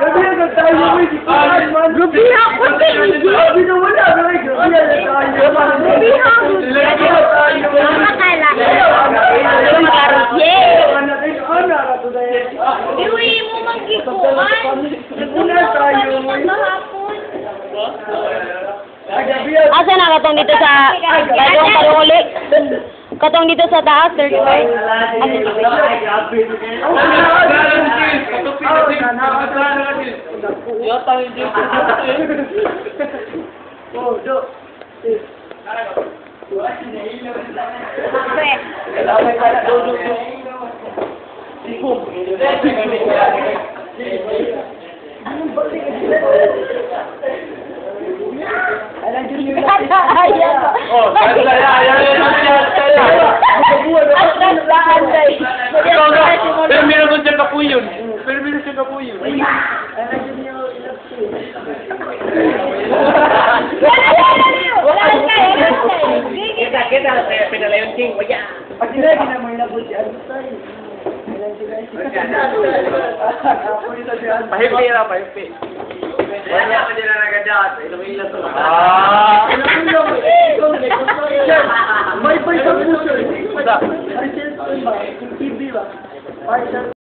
Gabi na tayo may dikuan man. Gabi ako din. Gabi na wala. Gabi na tayo. Gabi ako. Nakakala. Yeah. Iwi mo magkikuan. Nagmula tayo. Kahapon. Asa na katong dito sa katong karong uli? Katong dito sa taas, third floor. Oh, do. Oh, ayan Pero meron ko siya kapuyon. Pero meron siya kapuyon. Kita, kita. Pinalayon king. Waya. Pag sila ginamay na po si Ansay. Ilan sila si Ako nito si Ansay. Pahimpi na, pahimpi. Wala ko din na nagadat. Ilang-ilang to. Ah. May may sa puso. Ay, ba? TV ba? Ay,